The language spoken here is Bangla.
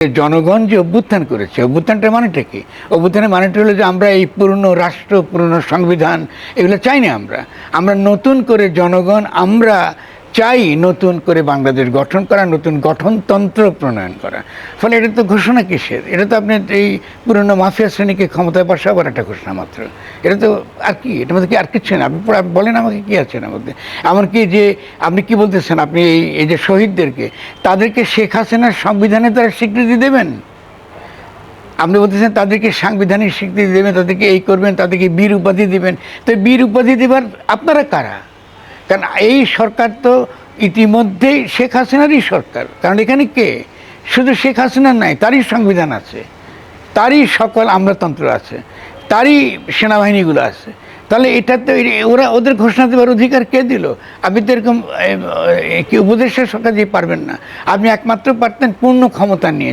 জনগণ যে অভ্যুত্থান করেছে অভ্যুত্থানটা মানেটা কি? অভ্যুত্থানের মানেটা হলো যে আমরা এই পুরনো রাষ্ট্র, পুরনো সংবিধান, এগুলো চাই না আমরা। আমরা নতুন করে জনগণ, আমরা চাই নতুন করে বাংলাদেশ গঠন করা, নতুন গঠনতন্ত্র প্রণয়ন করা। ফলে এটা তো ঘোষণা কিসের? এটা তো আপনি এই পুরনো মাফিয়া শ্রেণীকে ক্ষমতায় বসাবার একটা ঘোষণা মাত্র। এটা তো আর কি? এটার মধ্যে কি আর কিছু না? আপনি বলেন আমাকে কী আছে এর মধ্যে। এমনকি যে আপনি কি বলতেছেন, আপনি এই এই যে শহীদদেরকে, তাদেরকে শেখ হাসিনার সংবিধানে তারা স্বীকৃতি দেবেন? আপনি বলতেছেন তাদেরকে সাংবিধানিক স্বীকৃতি দেবেন, তাদেরকে এই করবেন, তাদেরকে বীর উপাধি দেবেন। তো বীর উপাধি দেবার আপনারা কারা? কারণ এই সরকার তো ইতিমধ্যেই শেখ হাসিনারই সরকার। কারণ এখানে কে? শুধু শেখ হাসিনার নাই, তারই সংবিধান আছে। তারই সকল আমলাতন্ত্র আছে। তারই সেনাবাহিনীগুলো আছে। তাহলে এটা তো ওরা, ওদের ঘোষণা দেওয়ার অধিকার কে দিল? আপনি তো এরকম কি উপদেশের সরকার দিয়ে পারবেন না। আপনি একমাত্র পারতেন পূর্ণ ক্ষমতা নিয়ে।